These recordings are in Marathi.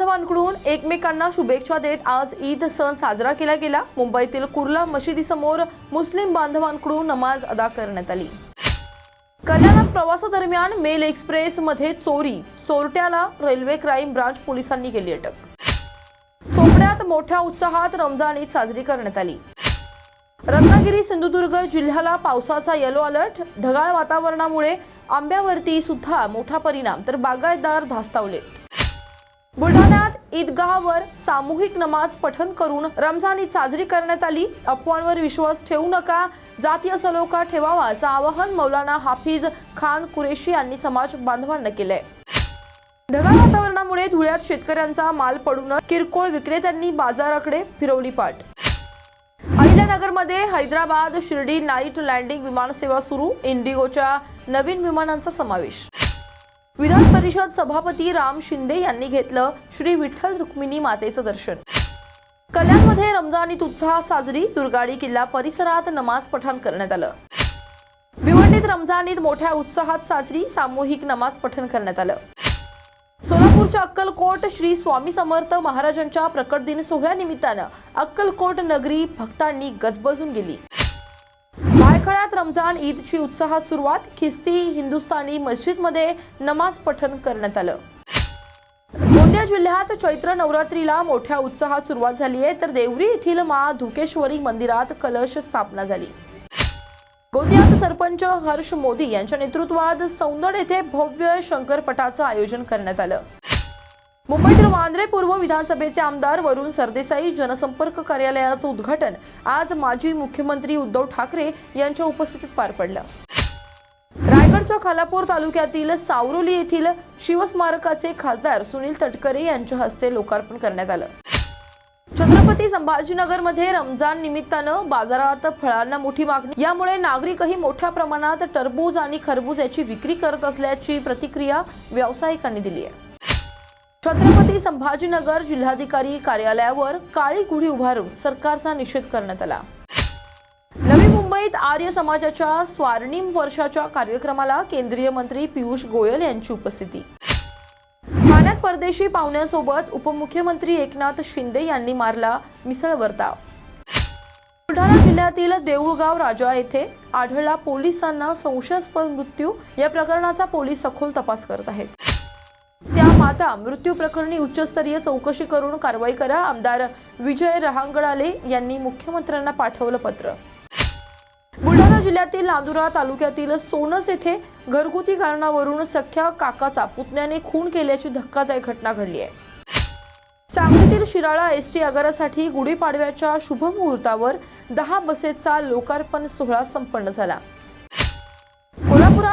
बांधवांकडून एकमेकांना शुभेच्छा देत आज ईद सण साजरा केला गेला. मुंबईतील कुर्ला मशिदीसमोर मुस्लिम बांधवांकडून नमाज अदा करण्यात आली. कल्याणात प्रवासादरम्यान मेल एक्सप्रेस मध्ये चोरी चोरट्याला रेल्वे क्राईम ब्रांच पोलिसांनी केली अटक. चोपड्यात मोठ्या उत्साहात रमजान ईद साजरी करण्यात आली. रत्नागिरी सिंधुदुर्ग जिल्ह्याला पावसाचा येलो अलर्ट ढगाळ वातावरणामुळे आंब्यावरती सुद्धा मोठा परिणाम तर बागायतदार धास्तावलेत. बुलढाण्यात ईदगाहवर सामूहिक नमाज पठण करून रमजान ईद साजरी करण्यात आली. अफवांवर विश्वास ठेवू नका जातीय सलोखा ठेवावा असं आवाहन मौलाना हाफिज खान कुरेशी यांनी समाज बांधवांना केलंय. ढगाळ वातावरणामुळे धुळ्यात शेतकऱ्यांचा माल पडून किरकोळ विक्रेत्यांनी बाजाराकडे फिरवली पाठ. अहिल्यानगरमध्ये हैदराबाद शिर्डी नाईट लँडिंग विमानसेवा सुरू. इंडिगोच्या नवीन विमानांचा समावेश. विधान परिषद सभापती राम शिंदे यांनी घेतलं श्री विठ्ठल रुक्मिणी मातेचं दर्शन. कल्याणमध्ये रमजान ईद उत्साहात साजरी दुर्गाडी किल्ला परिसरात नमाज पठण करण्यात आलं. भिवंडीत रमजान ईद मोठ्या उत्साहात साजरी सामूहिक नमाज पठण करण्यात आलं. सोलापूरच्या अक्कलकोट श्री स्वामी समर्थ महाराजांच्या प्रकट दिन सोहळ्यानिमित्तानं अक्कलकोट नगरी भक्तांनी गजबजून गेली. भायखळ्यात रमजान ईदची उत्साहात सुरुवात खिस्ती हिंदुस्थानी मस्जिदमध्ये नमाज पठण करण्यात आलं. गोंदिया जिल्ह्यात चैत्र नवरात्रीला मोठ्या उत्साहात सुरुवात झाली आहे तर देवरी येथील मा धुकेश्वरी मंदिरात कलश स्थापना झाली. गोंदियात सरपंच हर्ष मोदी यांच्या नेतृत्वात सौंदड येथे भव्य शंकरपटाचं आयोजन करण्यात आलं. मुंबईतील वांद्रे पूर्व विधानसभेचे आमदार वरुण सरदेसाई जनसंपर्क कार्यालयाचं उद्घाटन आज माजी मुख्यमंत्री उद्धव ठाकरे यांच्या उपस्थितीत पार पडलं. रायगडच्या खालापूर तालुक्यातील सावरोली येथील शिवस्मारकाचे खासदार सुनील तटकरे यांच्या हस्ते लोकार्पण करण्यात आलं. छत्रपती संभाजीनगरमध्ये रमजान निमित्तानं बाजारात फळांना मोठी मागणी यामुळे नागरिकही मोठ्या प्रमाणात टरबूज आणि खरबूज याची विक्री करत असल्याची प्रतिक्रिया व्यावसायिकांनी दिली आहे. छत्रपती संभाजीनगर जिल्हाधिकारी कार्यालयावर काळी गुढी उभारून सरकारचा निषेध करण्यात आला. नवी मुंबईत आर्य समाजाच्या स्वर्णिम वर्षाच्या कार्यक्रमाला केंद्रीय मंत्री पियुष गोयल यांची उपस्थिती. ठाण्यात परदेशी पाहुण्यांसोबत उपमुख्यमंत्री एकनाथ शिंदे यांनी मारला मिसळ वर्ताव. बुलढाणा जिल्ह्यातील देऊळगाव राजा येथे आढळला पोलिसांना संशयास्पद मृत्यू. या प्रकरणाचा पोलीस सखोल तपास करत आहेत. माता मृत्यू प्रकरणी उच्चस्तरीय चौकशी करून कारवाई करा. आमदार विजय रहांगडाले यांनी मुख्यमंत्र्यांना पाठवलं पत्र. बुलढाणा जिल्ह्यातील नांदुरा तालुक्यातील सोनस येथे घरगुती कारणावरून सख्या काकाचा पुतण्याने खून केल्याची धक्कादायक घटना घडली आहे. सांगलीतील शिराळा एस टी आगारासाठी गुढीपाडव्याच्या शुभ मुहूर्तावर दहा बसेसचा लोकार्पण सोहळा संपन्न झाला.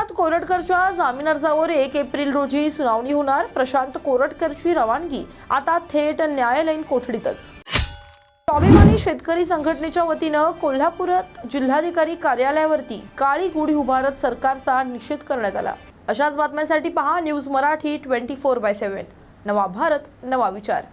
प्रशांत कोरटकरच्या जामीन अर्जावर एक एप्रिल रोजी सुनावणी होणार. प्रशांत कोरटकरची रवानगी. आता थेट न्यायालयीन कोठडीतच. स्वाभिमानी शेतकरी संघटनेच्या वतीनं कोल्हापुरात जिल्हाधिकारी कार्यालयावरती काळी गुढी उभारत सरकारचा निषेध करण्यात आला. अशाच बातम्यांसाठी पहा news Marathi twenty four by seven. नवा भारत नवा विचार.